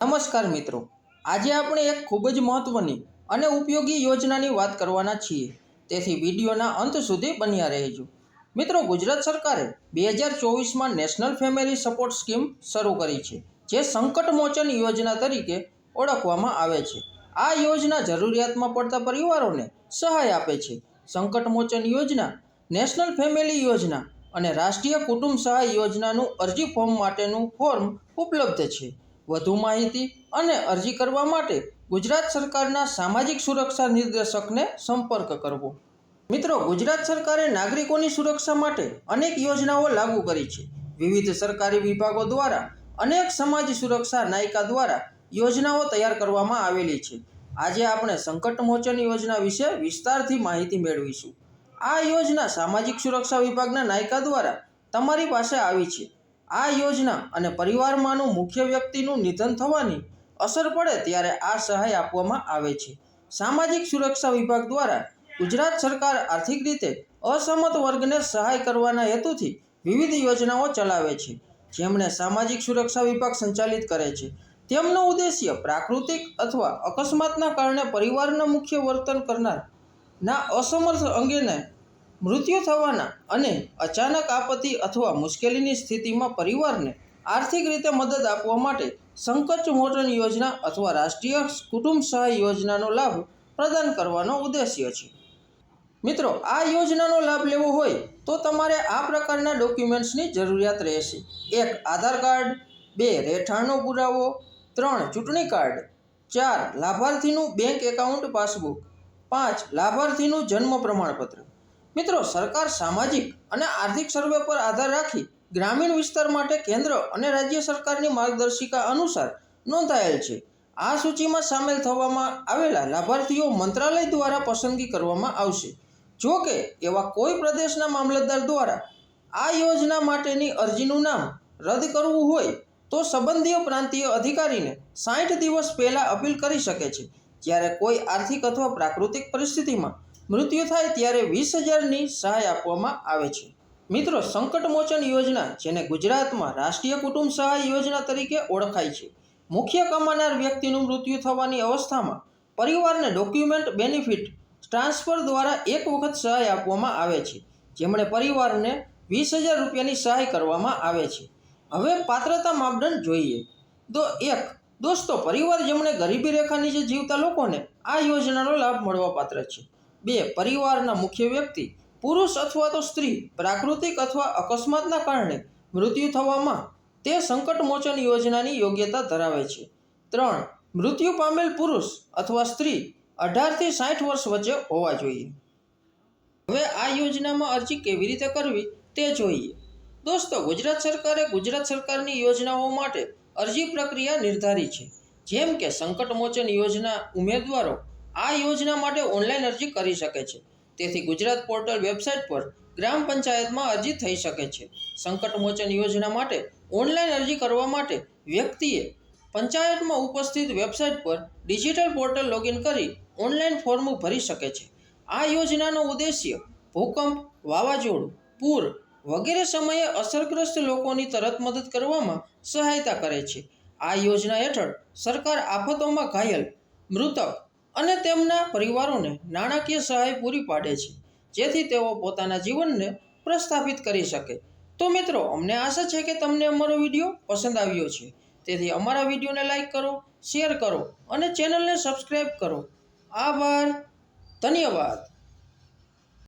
નમસ્કાર મિત્રો. આજે આપણે એક ખૂબ જ મહત્વની અને ઉપયોગી યોજનાની વાત કરવાના છીએ. તેથી વિડીયોના અંત સુધી બન્યા રહેજો. મિત્રો, ગુજરાત સરકારે બે હજાર ચોવીસમાં નેશનલ ફેમિલી સપોર્ટ સ્કીમ શરૂ કરી છે, જે સંકટમોચન યોજના તરીકે ઓળખવામાં આવે છે. આ યોજના જરૂરિયાતમાં પડતા પરિવારોને સહાય આપે છે. સંકટમોચન યોજના, નેશનલ ફેમિલી યોજના અને રાષ્ટ્રીય કુટુંબ સહાય યોજનાનું અરજી ફોર્મ માટેનું ફોર્મ ઉપલબ્ધ છે. વધુ માહિતી અને અરજી કરવા માટે ગુજરાત સરકારના સામાજિક સુરક્ષા નિર્દેશકને સંપર્ક કરવો. મિત્રો, ગુજરાત સરકારે નાગરિકોની સુરક્ષા માટે અનેક યોજનાઓ લાગુ કરી છે. વિવિધ સરકારી વિભાગો દ્વારા અનેક સમાજ સુરક્ષા નાયકા દ્વારા યોજનાઓ તૈયાર કરવામાં આવેલી છે. આજે આપણે સંકટ મોચન યોજના વિશે વિસ્તારથી માહિતી મેળવીશું. આ યોજના સામાજિક સુરક્ષા વિભાગના નાયકા દ્વારા તમારી પાસે આવી છે. આ યોજના અને પરિવારમાંનું મુખ્ય વ્યક્તિનું નિધન થવાની અસર પડે ત્યારે આ સહાય આપવામાં આવે છે. સામાજિક સુરક્ષા વિભાગ દ્વારા ગુજરાત સરકાર આર્થિક રીતે અસમત વર્ગને સહાય કરવાના હેતુથી વિવિધ યોજનાઓ ચલાવે છે, જેમણે સામાજિક સુરક્ષા વિભાગ સંચાલિત કરે છે. તેમનો ઉદ્દેશ્ય પ્રાકૃતિક અથવા અકસ્માતના કારણે પરિવારના મુખ્ય વર્તન કરનાર ના અસમર્થ અંગેને મૃત્યુ થવાના અને અચાનક આપત્તિ અથવા મુશ્કેલીની સ્થિતિમાં પરિવારને આર્થિક રીતે મદદ આપવા માટે સંકટ મોચન યોજના અથવા રાષ્ટ્રીય કુટુંબ સહાય યોજનાનો લાભ પ્રદાન કરવાનો ઉદ્દેશ્ય છે. મિત્રો, આ યોજનાનો લાભ લેવો હોય તો તમારે આ પ્રકારના ડોક્યુમેન્ટ્સની જરૂરિયાત રહેશે. એક, આધાર કાર્ડ. બે, રહેઠાણનો પુરાવો. ત્રણ, ચૂંટણી કાર્ડ. ચાર, લાભાર્થીનું બેંક એકાઉન્ટ પાસબુક. પાંચ, લાભાર્થીનું જન્મ પ્રમાણપત્ર. મિત્રો, સરકાર સામાજિક અને આર્થિક સર્વે પર આધાર રાખી ગ્રામીણ વિસ્તાર માટે કેન્દ્ર અને રાજ્ય સરકારની માર્ગદર્શિકા અનુસાર નોંધાયેલ છે. આ સૂચિમાં સામેલ થવામાં આવેલા લાભાર્થીઓ મંત્રાલય દ્વારા પસંદગી કરવામાં આવશે. જો કે, એવા કોઈ પ્રદેશના મામલતદાર દ્વારા આ યોજના માટેની અરજીનું નામ રદ કરવું હોય તો સંબંધીય પ્રાંતીય અધિકારીને સાઠ દિવસ પહેલાં અપીલ કરી શકે છે. જ્યારે કોઈ આર્થિક અથવા પ્રાકૃતિક પરિસ્થિતિમાં મૃત્યુ થાય ત્યારે વીસ હજારની સહાય આપવામાં આવે છે. મિત્રો, સંકટમોચન યોજના, જેને ગુજરાતમાં રાષ્ટ્રીય કુટુંબ સહાય યોજના તરીકે ઓળખાય છે, મુખ્ય કમાનાર વ્યક્તિનું મૃત્યુ થવાની અવસ્થામાં પરિવારને ડોક્યુમેન્ટ બેનિફિટ ટ્રાન્સફર દ્વારા એક વખત સહાય આપવામાં આવે છે, જેમણે પરિવારને વીસ હજાર રૂપિયાની સહાય કરવામાં આવે છે. હવે પાત્રતા માપદંડ જોઈએ. તો એક, દોસ્તો, પરિવાર જેમણે ગરીબી રેખા નીચે જીવતા લોકોને આ યોજનાનો લાભ મળવાપાત્ર છે. બે પરિવારના મુખ્ય વ્યક્તિ, પુરુષ અથવા તો સ્ત્રી, પ્રાકૃતિક અથવા અકસ્માતના કારણે મૃત્યુ થવામાં તે સંકટ મોચન યોજનાની યોગ્યતા ધરાવે છે. ત્રણ, મૃત્યુ પામેલ પુરુષ અથવા સ્ત્રી અઢારથી સાઠ વર્ષ વચ્ચે હોવા જોઈએ. હવે આ યોજનામાં અરજી કેવી રીતે કરવી તે જોઈએ. દોસ્તો, ગુજરાત સરકારે ગુજરાત સરકારની યોજનાઓ માટે અરજી પ્રક્રિયા નિર્ધારી છે. જેમ કે સંકટ મોચન યોજના ઉમેદવારો આ યોજના માટે ઓનલાઈન અરજી કરી શકે છે. તેથી ગુજરાત પોર્ટલ વેબસાઇટ પર ગ્રામ પંચાયતમાં અરજી થઈ શકે છે. સંકટ મોચન યોજના માટે ઓનલાઈન અરજી કરવા માટે વ્યક્તિએ પંચાયતમાં ઉપસ્થિત વેબસાઇટ પર ડિજિટલ પોર્ટલ લોગિન કરી ઓનલાઈન ફોર્મ ભરી શકે છે. આ યોજનાનો ઉદ્દેશ્ય ભૂકંપ, વાવાઝોડું, પૂર વગેરે સમયે અસરગ્રસ્ત લોકોની તરત મદદ કરવામાં સહાયતા કરે છે. આ યોજના હેઠળ સરકાર આફતોમાં ઘાયલ મૃતક અને તેમના પરિવારોને નાણાકીય સહાય પૂરી પાડે છે, જેથી તેઓ પોતાના જીવનને પ્રસ્થાપિત કરી શકે. તો મિત્રો, અમને આશા છે કે તમને અમારો વીડિયો પસંદ આવ્યો છે. તેથી અમારા વિડીયોને લાઈક કરો, શેર કરો અને ચેનલને સબસ્ક્રાઈબ કરો. આભાર. ધન્યવાદ.